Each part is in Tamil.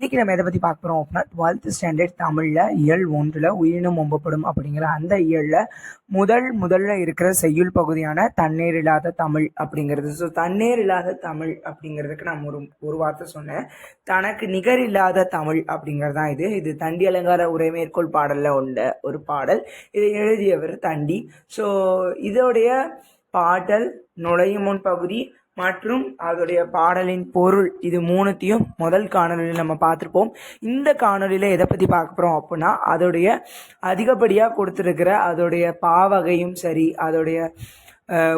இன்னைக்கு நம்ம எதை பற்றி பார்க்க போகிறோம் அப்படின்னா டுவெல்த் ஸ்டாண்டர்ட் தமிழில் இயல் ஒன்றில் உயிரினம் ஒம்பப்படும் அப்படிங்கிற அந்த இயலில் முதல் முதல்ல இருக்கிற செய்யுள் பகுதியான தண்ணீர் இல்லாத தமிழ் அப்படிங்கிறது. ஸோ தண்ணீர் இல்லாத தமிழ் அப்படிங்கிறதுக்கு நான் ஒரு ஒரு வார்த்தை சொன்னேன். தனக்கு நிகர் இல்லாத தமிழ் அப்படிங்கிறது தான் இது. இது தண்டி அலங்கார உரை மேற்கோள் பாடலில் உள்ள ஒரு பாடல். இதை எழுதியவர் தண்டி. ஸோ இதோடைய பாடல் நுழையும் முன் பகுதி மற்றும் அதோடைய பாடலின் பொருள் இது மூணுத்தையும் முதல் காணொலியில் நம்ம பார்த்துருப்போம். இந்த காணொலியில் எதை பற்றி பார்க்க போகிறோம் அப்படின்னா அதோடைய அதிகப்படியாக கொடுத்துருக்கிற அதோடைய பாவகையும் சரி அதோடைய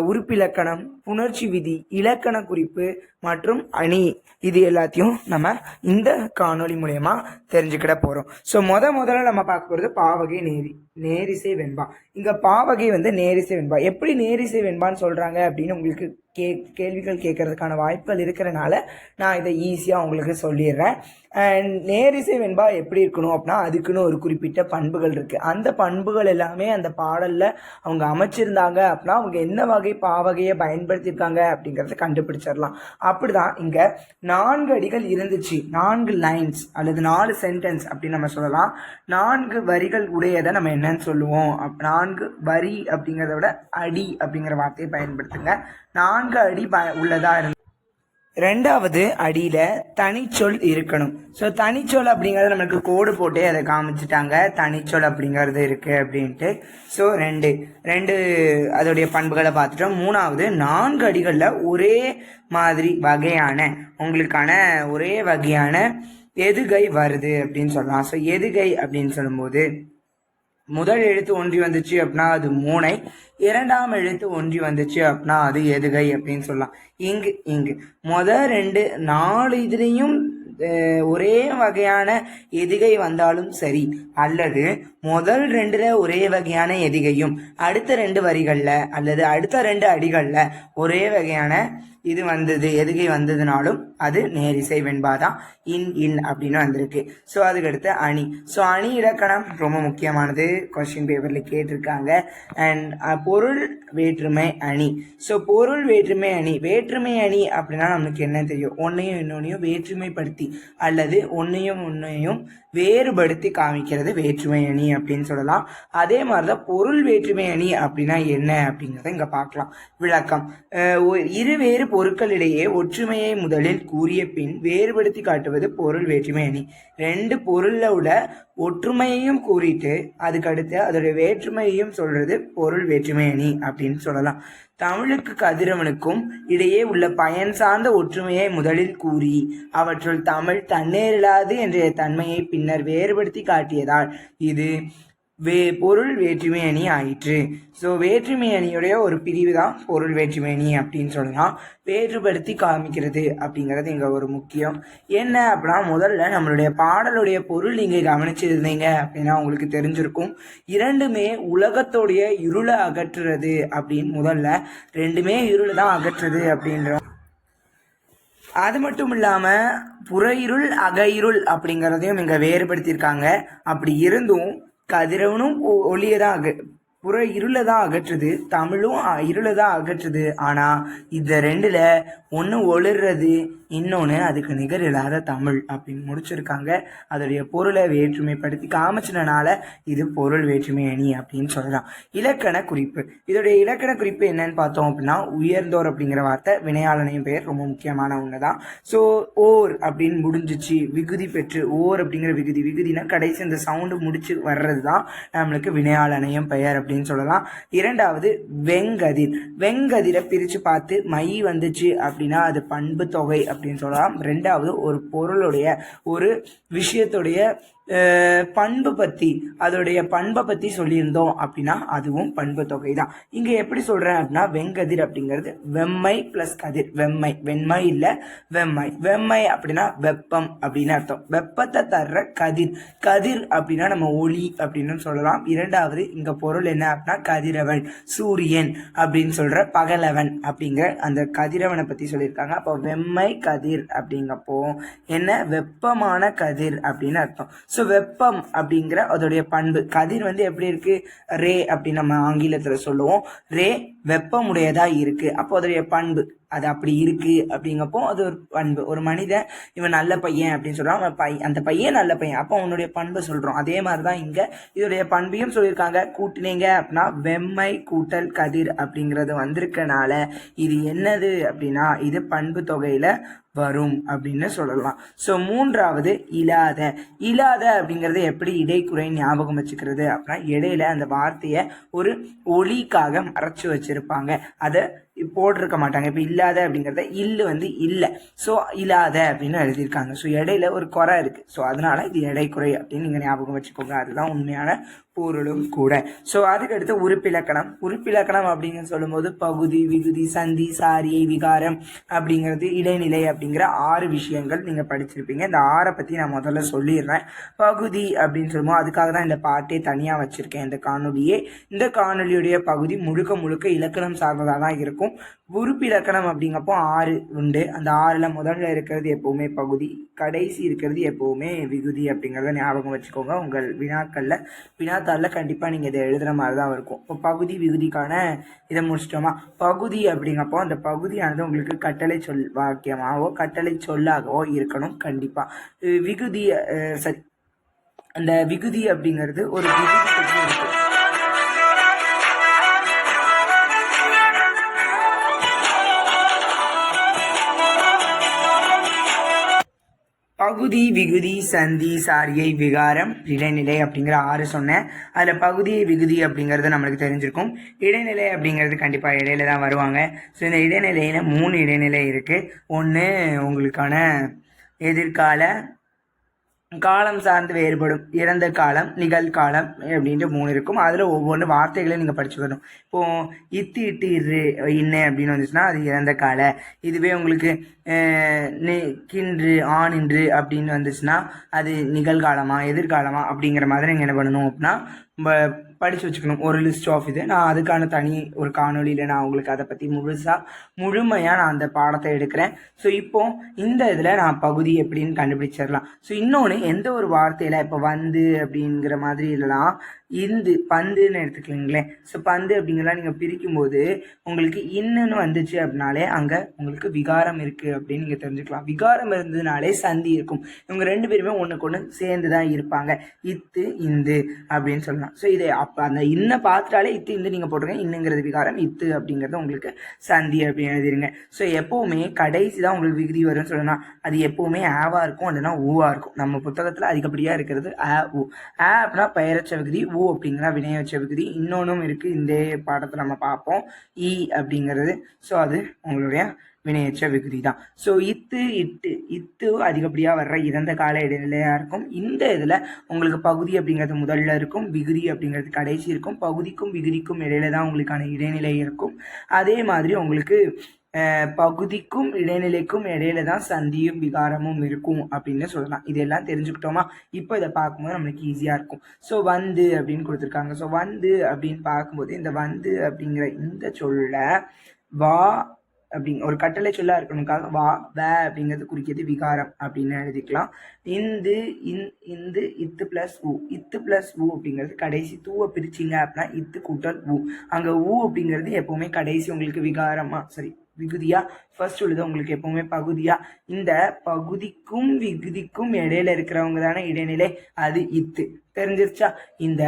உறுப்பிலக்கணம் புணர்ச்சி விதி இலக்கண குறிப்பு மற்றும் அணி. இது எல்லாத்தையும் நம்ம இந்த காணொளி மூலயமா தெரிஞ்சுக்கிட போகிறோம் ஸோ முத முதல்ல நம்ம பார்க்க போகிறது பாவகை நேரி நேரிசை வெண்பா. இங்கே பாவகை வந்து நேரிசை வெண்பா. எப்படி நேரிசை வெண்பான்னு சொல்கிறாங்க அப்படின்னு உங்களுக்கு கே கேள்விகள் கேட்கறதுக்கான வாய்ப்புகள் இருக்கிறனால நான் இதை ஈஸியாக உங்களுக்கு சொல்லிடுறேன். அண்ட் நேரிசை வெண்பா எப்படி இருக்கணும் அப்படின்னா அதுக்குன்னு ஒரு குறிப்பிட்ட பண்புகள் இருக்குது அந்த பண்புகள் எல்லாமே அந்த பாடலில் அவங்க அமைச்சிருந்தாங்க அப்படின்னா அவங்க என்ன வகை பாவகையை பயன்படுத்தியிருக்காங்க அப்படிங்கிறத கண்டுபிடிச்சிடலாம். அப்படிதான் இங்கே நான்கு அடிகள் இருந்துச்சு. நான்கு லைன்ஸ் அல்லது நாலு சென்டென்ஸ் அப்படின்னு நம்ம சொல்லலாம். நான்கு வரிகள் உடையதை நம்ம என்னன்னு சொல்லுவோம். அப் நான்கு வரி அப்படிங்கிறத விட அடி அப்படிங்கிற வார்த்தையை பயன்படுத்துங்க. நான்கு அடி ப உள்ளதாக இருந்து ரெண்டாவது அடியில் தனிச்சொல் இருக்கணும். ஸோ தனிச்சொல் அப்படிங்கிறது நமக்கு கோடு போட்டே அதை காமிச்சிட்டாங்க. தனிச்சொல் அப்படிங்கிறது இருக்குது அப்படின்ட்டு. ஸோ ரெண்டு ரெண்டு அதோடைய பண்புகளை பார்த்துட்டோம். மூணாவது நான்கு அடிகளில் ஒரே மாதிரி வகையான உங்களுக்கான ஒரே வகையான எதுகை வருது அப்படின்னு சொல்லலாம். ஸோ எதுகை அப்படின்னு சொல்லும்போது முதல் எழுத்து ஒன்றி வந்துச்சு அப்படின்னா அது மூனை இரண்டாம் எழுத்து ஒன்றி வந்துச்சு அப்படின்னா அது எதுகை அப்படின்னு சொல்லலாம். இங்கு இங்கு. முத ரெண்டு நாலு இதுலேயும் ஒரே வகையான எதுகை வந்தாலும் சரி அல்லது முதல் ரெண்டுல ஒரே வகையான எதிகையும் அடுத்த ரெண்டு வரிகளில் அல்லது அடுத்த ரெண்டு அடிகளில் ஒரே வகையான இது வந்தது எதுகை வந்ததுனாலும் அது நேரிசை வெண்பாதான் இன் இன் அப்படின்னு வந்திருக்கு. ஸோ அதுக்கடுத்து அணி. ஸோ அணி இலக்கணம் ரொம்ப முக்கியமானது. கொஸ்டின் பேப்பரில் கேட்டிருக்காங்க. அண்ட் பொருள் வேற்றுமை அணி. ஸோ பொருள் வேற்றுமை அணி. வேற்றுமை அணி அப்படின்னா நமக்கு என்ன தெரியும்? ஒன்றையும் இன்னொன்னையும் வேற்றுமைப்படுத்தி அல்லது ஒன்றையும் ஒன்றையும் வேறுபடுத்தி காமிக்கிறது வேற்றுமை அணி அப்படின்னு சொல்லலாம். அதே மாதிரி தான் பொருள் வேற்றுமை அணி அப்படின்னா என்ன அப்படிங்கிறத இங்கே பார்க்கலாம். விளக்கம். இரு வேறு பொருட்களிடையே ஒற்றுமையை முதலில் கூறிய பின் வேறுபடுத்தி காட்டுவது பொருள் வேற்றுமை அணி ரெண்டு பொருளில் உள்ள ஒற்றுமையையும் கூறிட்டு அதுக்கடுத்து அதோடைய வேற்றுமையையும் சொல்றது பொருள் வேற்றுமை அணி அப்படின்னு சொல்லலாம். தமிழுக்கு கதிரவனுக்கும் இடையே உள்ள பயன் சார்ந்த ஒற்றுமையை முதலில் கூறி அவற்றுள் தமிழ் தன்னேறில்லாது என்ற தன்மையை பின்னர் வேறுபடுத்தி காட்டியதால் இது வே பொருள் வேற்றுமை அணி ஆயிற்று. ஸோ வேற்றுமை அணியுடைய ஒரு பிரிவு தான் பொருள் வேற்றுமை அணி அப்படின்னு சொல்லலாம். வேறுபடுத்தி காமிக்கிறது அப்படிங்கிறது இங்கே ஒரு முக்கியம். என்ன அப்படின்னா முதல்ல நம்மளுடைய பாடலுடைய பொருள் நீங்கள் கவனிச்சிருந்தீங்க அப்படின்னா உங்களுக்கு தெரிஞ்சிருக்கும். இரண்டுமே உலகத்தோடைய இருளை அகற்றுறது அப்படின்னு முதல்ல ரெண்டுமே இருளை தான் அகற்றுறது அப்படின்ற அது மட்டும் இல்லாமல் புற இருள் அக இருள் அப்படிங்கிறதையும் இங்கே வேறுபடுத்தியிருக்காங்க. அப்படி இருந்தும் கதிரவனும் ஒ- ஒளியை தான் புற இருளை தான் அகற்றுது தமிழும் இருளை தான் அகற்றுது. ஆனால் இந்த ரெண்டில் ஒன்று ஒளிர்றது இன்னொன்று அதுக்கு நிகர் இல்லாத தமிழ் அப்படின்னு முடிச்சிருக்காங்க. அதோடைய பொருளை வேற்றுமைப்படுத்தி காமிச்சினால இது பொருள் வேற்றுமை அணி அப்படின்னு சொல்லலாம். இலக்கண குறிப்பு. இதோடைய இலக்கண குறிப்பு என்னன்னு பார்த்தோம் அப்படின்னா உயர்ந்தோர் அப்படிங்கிற வார்த்தை. வினையாளனையும் பெயர் ரொம்ப முக்கியமான ஒன்று தான் ஸோ ஓர் அப்படின்னு முடிஞ்சிச்சு. விகுதி பெற்று ஓர் அப்படிங்கிற விகுதி. விகுதினா கடைசி இந்த சவுண்டு முடிச்சு வர்றது தான் நம்மளுக்கு வினையாளனையும் பெயர் அப்படின்னு சொல்லலாம். இரண்டாவது வெங்கதிர். வெங்கதிரை பிரித்து பார்த்து மை வந்துச்சு அப்படின்னா அது பண்பு தொகை அப்படின்னு சொல்லலாம். ரெண்டாவது ஒரு பொருளுடைய ஒரு விஷயத்துடைய பண்பு பற்றி அதோடைய பண்பை பற்றி சொல்லியிருந்தோம் அப்படின்னா அதுவும் பண்பு தொகை தான் இங்கே எப்படி சொல்கிறேன் அப்படின்னா வெங்கதிர் அப்படிங்கிறது வெம்மை ப்ளஸ் கதிர். வெம்மை. வெண்மை இல்லை வெம்மை. வெம்மை அப்படின்னா வெப்பம் அப்படின்னு அர்த்தம். வெப்பத்தை தர்ற கதிர். கதிர் அப்படின்னா நம்ம ஒளி அப்படின்னு சொல்லலாம். இரண்டாவது இங்கே பொருள் என்ன அப்படின்னா கதிரவன் சூரியன் அப்படின்னு சொல்கிற பகலவன் அப்படிங்கிற அந்த கதிரவனை பற்றி சொல்லியிருக்காங்க. அப்போ வெம்மை கதிர் அப்படிங்கப்போ என்ன? வெப்பமான கதிர் அப்படின்னு அர்த்தம். ஸோ வெப்பம் அப்படிங்கிற அதோடைய பண்பு. கதிர் வந்து எப்படி இருக்கு? ரே அப்படின்னு நம்ம ஆங்கிலத்தில் சொல்லுவோம். ரே வெப்பமுடையதாக இருக்கு. அப்போ அதோடைய பண்பு. அது அப்படி இருக்கு அப்படிங்கப்போ அது ஒரு பண்பு. ஒரு மனிதன் இவன் நல்ல பையன் அப்படின்னு சொல்றான். அவன் பை அந்த பையன் நல்ல பையன். அப்போ அவனுடைய பண்பை சொல்றோம். அதே மாதிரி தான் இங்க இதோடைய பண்பையும் சொல்லியிருக்காங்க. கூட்டினீங்க அப்படின்னா வெம்மை கூட்டல் கதிர் அப்படிங்கிறது வந்திருக்கனால இது என்னது அப்படின்னா இது பண்பு தொகையில வரும் அப்படின்னு சொல்லலாம். ஸோ மூன்றாவது இல்லாத இல்லாத அப்படிங்கிறது எப்படி இடைக்குறை ஞாபகம் வச்சுக்கிறது அப்படின்னா இடையில அந்த வார்த்தையை ஒரு ஒலிக்காக மறைச்சு வச்சிருப்பாங்க. அதை போட்டிருக்க மாட்டாங்க. இப்போ இல்லாத அப்படிங்கிறத இல்லு வந்து இல்லை. ஸோ இல்லாத அப்படின்னு எழுதியிருக்காங்க. ஸோ இடையில ஒரு குறை இருக்குது ஸோ அதனால இது எடை குறை அப்படின்னு நீங்கள் ஞாபகம் வச்சுக்கோங்க. அதுதான் உண்மையான பொருளும் கூட. ஸோ அதுக்கடுத்து உறுப்பிலக்கணம் உறுப்பிலக்கணம் அப்படின்னு சொல்லும்போது பகுதி விகுதி சந்தி சாரியை விகாரம் அப்படிங்கிறது இடைநிலை அப்படிங்கிற ஆறு விஷயங்கள் நீங்கள் படிச்சிருப்பீங்க. இந்த ஆறை பற்றி நான் முதல்ல சொல்லிடுறேன். பகுதி அப்படின்னு சொல்லும்போது அதுக்காக தான் இந்த பாட்டே தனியாக வச்சுருக்கேன். இந்த காணொலியே இந்த காணொலியுடைய பகுதி முழுக்க முழுக்க இலக்கணம் சார்ந்ததாக தான் இருக்கும். உறுப்பிலக்கணம் அப்படிங்கப்போ ஆறு உண்டு. அந்த ஆறில் முதல்ல இருக்கிறது எப்போவுமே பகுதி கடைசி இருக்கிறது எப்போவுமே விகுதி அப்படிங்கிறத ஞாபகம் வச்சுக்கோங்க. உங்கள் வினாக்களில் வினாத்தாளில் கண்டிப்பாக நீங்கள் இதை எழுதுகிற மாதிரி தான் இருக்கும். இப்போ பகுதி விகுதிக்கான இதை முடிச்சிட்டோமா? பகுதி அப்படிங்கப்போ அந்த பகுதியானது உங்களுக்கு கட்டளை சொல் வாக்கியமாகவோ கட்டளை சொல்லாகவோ இருக்கணும் கண்டிப்பாக விகுதி சரி அந்த விகுதி அப்படிங்கிறது ஒரு விகுதி பகுதி விகுதி சந்தி சாரியை விகாரம் இடைநிலை அப்படிங்கிற ஆறு சொன்னேன் அதில் பகுதி விகுதி அப்படிங்கிறது நம்மளுக்கு தெரிஞ்சிருக்கும். இடைநிலை அப்படிங்கிறது கண்டிப்பாக இடையில தான் வருவாங்க. ஸோ இந்த இடைநிலையில் மூணு இடைநிலை இருக்குது ஒன்று உங்களுக்கான எதிர்கால காலம் சார்ந்து வேறுபடும். இறந்த காலம் நிகழ்காலம் அப்படின்ட்டு மூணு இருக்கும். அதில் ஒவ்வொன்று வார்த்தைகளையும் நீங்கள் படிச்சுக்கணும். இப்போது இத்து இட்டு இரு இன்ன அப்படின்னு வந்துச்சுன்னா அது இறந்த கால. இதுவே உங்களுக்கு கின்று ஆனின்று அப்படின்னு வந்துச்சுன்னா அது நிகழ்காலமா எதிர்காலமா அப்படிங்கிற மாதிரி நீங்கள் என்ன பண்ணணும் அப்படின்னா படித்து வச்சுக்கணும். ஒரு லிஸ்ட் ஆஃப் இது. நான் அதுக்கான தனி ஒரு காணொலியில் நான் உங்களுக்கு அதை பற்றி முழுசாக முழுமையாக நான் அந்த பாடத்தை எடுக்கிறேன். ஸோ இப்போ இந்த இதில் நான் பகுதி எப்படின்னு கண்டுபிடிச்சிடலாம். ஸோ இன்னொன்று எந்த ஒரு வார்த்தையில் இப்போ வந்து அப்படிங்கிற மாதிரி இல்லைலாம். இந்து பந்துன்னு எடுத்துக்கலீங்களேன் ஸோ பந்து அப்படிங்கிறலாம் நீங்கள் பிரிக்கும்போது உங்களுக்கு இன்னுன்னு வந்துச்சு அப்படின்னாலே அங்கே உங்களுக்கு விகாரம் இருக்குது அப்படின்னு நீங்கள் தெரிஞ்சுக்கலாம். விகாரம் இருந்ததுனாலே சந்தி இருக்கும். இவங்க ரெண்டு பேருமே ஒன்றுக்கு ஒன்று சேர்ந்து தான் இருப்பாங்க. இத்து இந்து அப்படின்னு சொல்லலாம். ஸோ இதை அப்போ அந்த இன்னை பார்த்துட்டாலே இத்து இந்து நீங்கள் போட்டுருங்க இன்னுங்கிறது விகாரம் இத்து அப்படிங்கிறது உங்களுக்கு சந்தி அப்படின்னு எழுதிருங்க. ஸோ எப்போவுமே கடைசி தான் உங்களுக்கு விகுதி வரும்னு சொல்லலாம் அது எப்போவுமே ஆவாக இருக்கும் இல்லைன்னா ஊவாக இருக்கும். நம்ம புத்தகத்தில் அதிகப்படியாக இருக்கிறது ஆ ஊ. ஆ அப்படின்னா பெயரச்ச விகுதி ஊ அப்படிங்கிற வினையச்ச விகுதி இன்னொன்றும் இருக்குது இந்த பாடத்தில் நம்ம பார்ப்போம். இ அப்படிங்கிறது. ஸோ அது உங்களுடைய வினையச்ச விகுதி தான் ஸோ இத்து இட்டு. இத்து அதிகப்படியாக வர்ற இறந்த கால இடைநிலையாக இருக்கும். இந்த இதில் உங்களுக்கு பகுதி அப்படிங்கிறது முதல்ல இருக்கும். விகுதி அப்படிங்கிறது கடைசி இருக்கும். பகுதிக்கும் விகுதிக்கும் இடையில தான் உங்களுக்கான இடைநிலை இருக்கும். அதே மாதிரி உங்களுக்கு பகுதிக்கும் இடைநிலைக்கும் இடையில தான் சந்தியும் விகாரமும் இருக்கும் அப்படின்னு சொல்லலாம். இதெல்லாம் தெரிஞ்சுக்கிட்டோமா? இப்போ இதை பார்க்கும்போது நம்மளுக்கு ஈஸியாக இருக்கும். ஸோ வந்து அப்படின்னு கொடுத்துருக்காங்க. ஸோ வந்து அப்படின்னு பார்க்கும்போது இந்த வந்து அப்படிங்கிற இந்த சொல்ல வா அப்படிங்க ஒரு கட்டளை சொல்லா இருக்கணுக்காக வா வே அப்படிங்கிறது குறிக்கிறது விகாரம் அப்படின்னு எழுதிக்கலாம். இந்து இன் இந்து இத்து ப்ளஸ் ஊ இத்து ப்ளஸ் ஊ அப்படிங்கிறது கடைசி. தூவை பிரிச்சிங்க அப்படின்னா இத்து கூட்டல் ஊ அங்கே ஊ அப்படிங்கிறது எப்போவுமே கடைசி உங்களுக்கு விகாரமா சரி விகுதியா? ஃபர்ஸ்ட் உள்ளது உங்களுக்கு எப்பவுமே பகுதியா. இந்த பகுதிக்கும் விகுதிக்கும் இடையில இருக்கிறவங்க தானே இடைநிலை? அது இத்து தெரிஞ்சிருச்சா? இந்த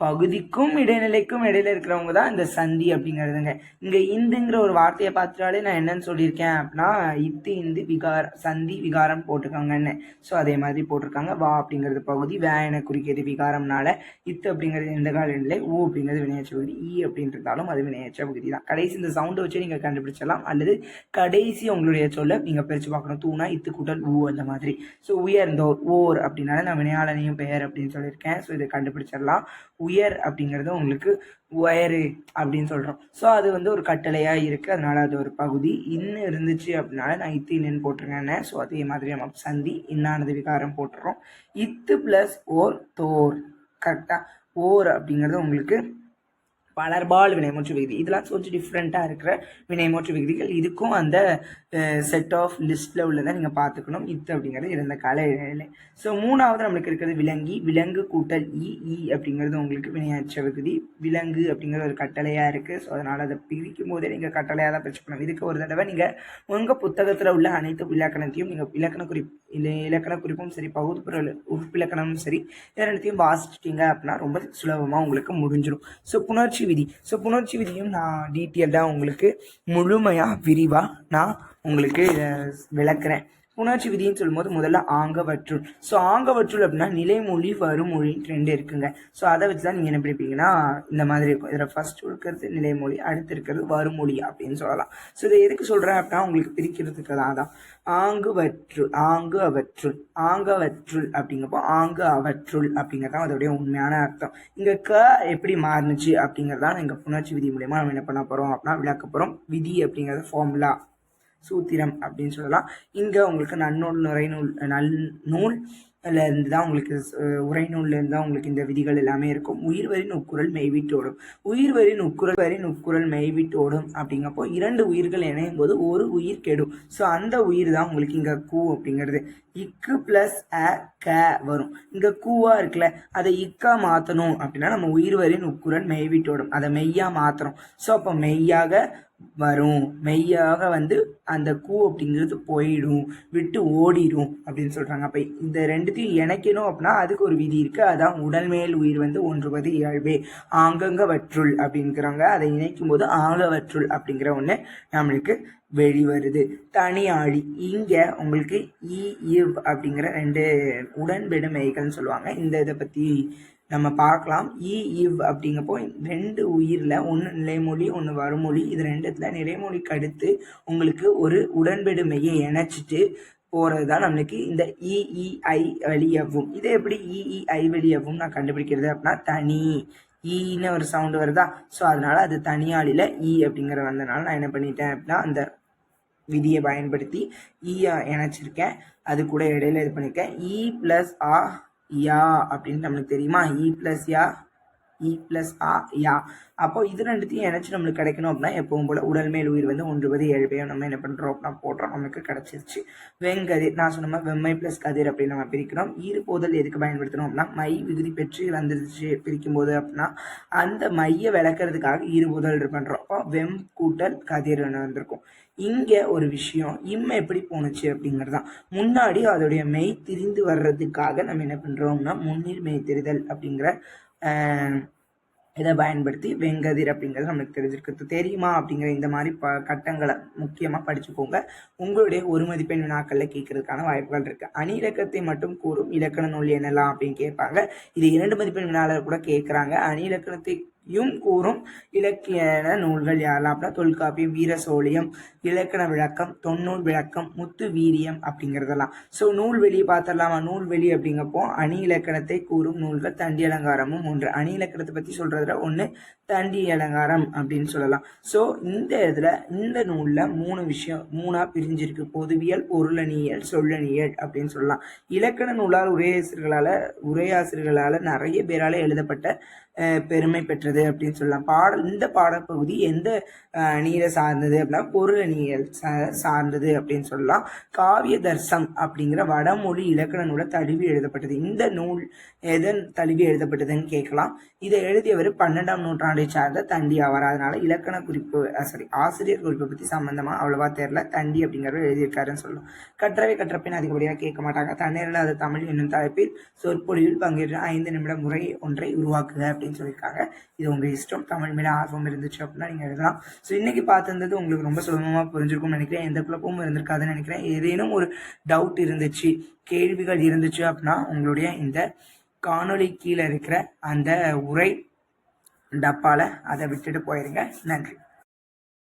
பகுதிக்கும் இடைநிலைக்கும் இடையில இருக்கிறவங்க தான் இந்த சந்தி அப்படிங்கிறதுங்க. இங்க இந்துங்கிற ஒரு வார்த்தையை பார்த்துட்டாலே நான் என்னன்னு சொல்லியிருக்கேன் அப்படின்னா இத்து இந்து விகார சந்தி விகாரம் போட்டிருக்காங்கன்னு. ஸோ அதே மாதிரி போட்டிருக்காங்க. வா அப்படிங்கிறது பகுதி வே என குறிக்கிறது விகாரம்னால இத்து அப்படிங்கிறது இந்த கால நிலை ஊ அப்படிங்கிறது வினையாச்ச பகுதி ஈ அப்படின்றதாலும் அது வினையாச்ச பகுதி தான் கடைசி இந்த சவுண்டை வச்சு நீங்கள் கண்டுபிடிச்சிடலாம். அல்லது கடைசி உங்களுடைய சொல்ல நீங்கள் பிரித்து பார்க்கணும். தூணா இத்து கூட்டல் ஊ அந்த மாதிரி. ஸோ உயர்ந்தோர் ஓர் அப்படின்னால நான் வினையாளனையும் பெயர் அப்படின்னு சொல்லியிருக்கேன். ஸோ இதை கண்டுபிடிச்சிடலாம். உயர் அப்படிங்கிறது உங்களுக்கு உயரு அப்படின்னு சொல்கிறோம் ஸோ அது வந்து ஒரு கட்டளையாக இருக்குது அதனால் அது ஒரு பகுதி. இன்னும் இருந்துச்சு அப்படின்னால நான் இத்து இன்னுன்னு போட்டிருக்கேன் ஸோ அதே மாதிரி நம்ம சந்தி இன்னானது விகாரம் போட்டுறோம். இத்து ப்ளஸ் ஓர் தோர். கரெக்டாக ஓர் அப்படிங்கிறது உங்களுக்கு பலர்பால் வினைமூற்று விகுதி. இதெல்லாம் கொஞ்சம் டிஃப்ரெண்ட்டாக இருக்கிற வினைமூற்று விகுதிகள். இதுக்கும் அந்த செட் ஆஃப் லிஸ்ட்டில் உள்ளதை நீங்கள் பார்த்துக்கணும். இது அப்படிங்கிறது இருந்த கால இடைநிலை. ஸோ மூணாவது நம்மளுக்கு இருக்கிறது விலங்கி. விலங்கு கூட்டல் இ இ அப்படிங்கிறது உங்களுக்கு வினையாச்ச விகுதி. விலங்கு அப்படிங்கிற ஒரு கட்டளையாக இருக்குது ஸோ அதனால் அதை பிரிக்கும் போதே நீங்கள் கட்டளையாக தான் பிரிச்சுக்கணும் இதுக்கு ஒரு தடவை நீங்கள் உங்கள் புத்தகத்தில் உள்ள அனைத்து இலக்கணத்தையும் நீங்கள் இலக்கண குறிப்பு இல்லை இலக்கண குறிப்பும் சரி பகுதிப்புற உறுப்பிலக்கணமும் சரி இது ரெண்டுத்தையும் வாசிச்சிட்டிங்க அப்படின்னா ரொம்ப சுலபமாக உங்களுக்கு முடிஞ்சிடும் ஸோ புணர்ச்சி விதி. ஸோ புணர்ச்சி விதியும் நான் டீட்டெயில்டாக உங்களுக்கு முழுமையாக விரிவாக நான் உங்களுக்கு விளக்குறேன். புணர்ச்சி விதின்னு சொல்லும்போது முதல்ல ஆங்கவற்றுள். ஸோ ஆங்கவற்றுள் அப்படின்னா நிலைமொழி வருமொழின்னு ரெண்டு இருக்குங்க. ஸோ அதை வச்சு தான் நீங்கள் என்ன பிடிப்பீங்கன்னா இந்த மாதிரி இருக்கும். இதில் ஃபர்ஸ்ட் இருக்கிறது நிலைமொழி அடுத்து இருக்கிறது வருமொழி அப்படின்னு சொல்லலாம். ஸோ இதை எதுக்கு சொல்கிறேன் அப்படின்னா உங்களுக்கு பிரிக்கிறதுக்கு தான் தான் ஆங்குவற்றுள் ஆங்கு அவற்றுள் ஆங்கவற்றுள் அப்படிங்கப்போ ஆங்கு அவற்றுள் அப்படிங்கிறது தான் அதோடைய உண்மையான அர்த்தம். இங்கே க எப்படி மாறுனுச்சு அப்படிங்கிறது தான் எங்கள் புணர்ச்சி விதி மூலயமா நம்ம என்ன பண்ண போகிறோம் அப்படின்னா விளக்க போகிறோம் விதி அப்படிங்கிறது ஃபார்முலா சூத்திரம் அப்படின்னு சொல்லலாம். இங்கே உங்களுக்கு நன்னூல் நுரைநூல் நல் நூல் இருந்து தான் உங்களுக்கு உரைநூல்லேருந்து தான் உங்களுக்கு இந்த விதிகள் எல்லாமே இருக்கும். உயிர்வரி நுக்குரல் மெய்விட்டோடும். உயிர் வரி நுக்குரல் வரி நுக்குரல் மெய்விட்டோடும் அப்படிங்கப்போ இரண்டு உயிர்கள் இணையும் போது ஒரு உயிர் கெடும். ஸோ அந்த உயிர் தான் உங்களுக்கு இங்கே கூ அப்படிங்கிறது. இக்கு ப்ளஸ் அ க வரும். இங்கே கூவா இருக்குல்ல அதை இக்கா மாற்றணும் அப்படின்னா நம்ம உயிர்வரி நுக்குரல் மெய்விட்டோடும். அதை மெய்யா மாற்றணும் ஸோ அப்போ மெய்யாக வரும். மெய்யாக வந்து அந்த கூ அப்படிங்கிறது போயிடும். விட்டு ஓடிடும் அப்படின்னு சொல்கிறாங்க அப்போ இந்த ரெண்டுத்தையும் இணைக்கணும் அப்படின்னா அதுக்கு ஒரு விதி இருக்குது அதான் உடல் மேல் உயிர் வந்து ஒன்றுவது இயல்பே. ஆங்கங்கவற்றுள் அப்படிங்கிறாங்க. அதை இணைக்கும் போது ஆங்கவற்றுள் அப்படிங்கிற ஒன்று நம்மளுக்கு வெளிவருது. தனியாளி இங்கே உங்களுக்கு இ இவ் அப்படிங்கிற ரெண்டு உடன்பெடுமைகள்னு சொல்லுவாங்க. இந்த இதை பற்றி நம்ம பார்க்கலாம். இ இவ் அப்படிங்கப்போ ரெண்டு உயிரில் ஒன்று நிலைமொழி ஒன்று வருமொழி இது ரெண்டுத்துல நிலைமொழிக்கு அடுத்து உங்களுக்கு ஒரு உடன்பெடுமையை இணைச்சிட்டு போகிறது தான் நம்மளுக்கு இந்த இஇஐ வெளியவும். இதை எப்படி இஇஐ வெளியவும் நான் கண்டுபிடிக்கிறது அப்படின்னா தனி. ஈன்னு ஒரு சவுண்டு வருதா? ஸோ அதனால அது தனியாளியில் இ அப்படிங்கிற வந்தனால நான் என்ன பண்ணிட்டேன் அப்படின்னா அந்த விதியை பயன்படுத்தி e இயா இணைச்சிருக்கேன். அது கூட இடையில இது பண்ணியிருக்கேன் இ e ப்ளஸ் ஆ யா அப்படின்னு நம்மளுக்கு தெரியுமா? இ ப்ளஸ் யா இ ப்ளஸ் ஆ யா அப்போ இது ரெண்டுத்தையும் இணைச்சு நம்மளுக்கு கிடைக்கணும் அப்படின்னா எப்பவும் போல உடல் மேல் உயிர் வந்து ஒன்றுபது ஏழு பேர் நம்ம என்ன பண்ணுறோம் அப்படின்னா போடுறோம். நமக்கு கிடைச்சிருச்சு. வெங்கதிர் நான் சொன்ன வெம்மை ப்ளஸ் கதிர் அப்படின்னு நம்ம பிரிக்கிறோம். ஈறுபோதல் எதுக்கு பயன்படுத்தணும் அப்படின்னா மை விகுதி பெற்று வந்துருச்சு பிரிக்கும் போது அப்படின்னா அந்த மையை விளக்குறதுக்காக ஈறு போதல் பண்ணுறோம் அப்போ வெம் கூட்டல் கதிர் வந்திருக்கும். இங்கே ஒரு விஷயம் இம்மை எப்படி போணுச்சு அப்படிங்கிறது. தான் முன்னாடி அதோடைய மெய் திரிந்து வர்றதுக்காக நம்ம என்ன பண்ணுறோம்னா முன்னில் மெய் தெரிதல் அப்படிங்கிற இதை பயன்படுத்தி வெங்கதிர் அப்படிங்கிறது நம்மளுக்கு தெரிஞ்சிருக்கு தெரியுமா அப்படிங்கிற இந்த மாதிரி ப கட்டங்களை முக்கியமாக படிச்சுக்கோங்க. உங்களுடைய ஒரு மதிப்பெண் வினாக்களில் கேட்கறதுக்கான வாய்ப்புகள் இருக்குது அணி இலக்கத்தை மட்டும் கூறும் இலக்கண நூல் என்னலாம் அப்படின்னு கேட்பாங்க. இது இரண்டு மதிப்பெண் வினாவில் கூட கேட்குறாங்க. அணி யும் கூறும் இலக்கிய நூல்கள் யாரெல்லாம் அப்படின்னா தொல்காப்பியம் வீர சோழியம் இலக்கண விளக்கம் தொன்னூல் விளக்கம் முத்து வீரியம் அப்படிங்கிறதெல்லாம். ஸோ நூல்வெளி பார்த்துடலாமா நூல்வெளி அப்படிங்கப்போ அணி இலக்கணத்தை கூறும் நூல்கள் தண்டி அலங்காரமும் ஒன்று. அணி இலக்கணத்தை பற்றி சொல்கிறதுல ஒன்று தண்டி அலங்காரம் அப்படின்னு சொல்லலாம். ஸோ இந்த இதில் இந்த நூலில் மூணு விஷயம் மூணாக பிரிஞ்சிருக்கு. பொதுவியல் பொருளணியல் சொல்லணியல் அப்படின்னு சொல்லலாம். இலக்கண நூலால் உரையாசிரியர்களால் உரையாசிரியர்களால் நிறைய பேரால் எழுதப்பட்ட பெருமை பெற்றது. அப்படின்னு சொல்லலாம். பாடல் இந்த பாடப்பகுதி எந்த நீரை சார்ந்தது அப்படின்னா பொருள் சா- சார்ந்தது அப்படின்னு சொல்லலாம். காவிய தர்சம் அப்படிங்கிற வடமொழி இலக்கண நூலை தழுவி எழுதப்பட்டது. இந்த நூல் எதன் தழுவி எழுதப்பட்டதுன்னு கேட்கலாம். இதை எழுதியவர் பன்னெண்டாம் நூற்றாண்டை சார்ந்த தண்டி ஆவார். அதனால இலக்கண குறிப்பு சாரி ஆசிரியர் குறிப்பை பற்றி சம்பந்தமாக அவ்வளவா தெரியல. தண்டி அப்படிங்கிறவர் எழுதியிருக்காருன்னு சொல்லலாம் கற்றவை கற்றப்பின் அதிகப்படியாக கேட்க மாட்டாங்க. தண்ணீரில்லாத தமிழ் என்னும் தலைப்பில் சொற்பொழிவில் பங்கேற்ற ஐந்து நிமிட முறை ஒன்றை உருவாக்குக அப்படின்னு சொல்லியிருக்காங்க. இது உங்கள் இஷ்டம். தமிழ் மேலே ஆர்வம் இருந்துச்சு அப்படின்னா நீங்கள் எழுதலாம். ஸோ இன்றைக்கி பார்த்துருந்தது உங்களுக்கு ரொம்ப சுலபமாக புரிஞ்சிருக்கும்னு நினைக்கிறேன். எந்த குழப்பமும் இருந்திருக்காதுன்னு நினைக்கிறேன். ஏதேனும் ஒரு டவுட் இருந்துச்சு கேள்விகள் இருந்துச்சு அப்படின்னா உங்களுடைய இந்த காணொளி கீழே இருக்கிற அந்த உரை டப்பாவில் அதை விட்டுட்டு போயிருங்க. நன்றி.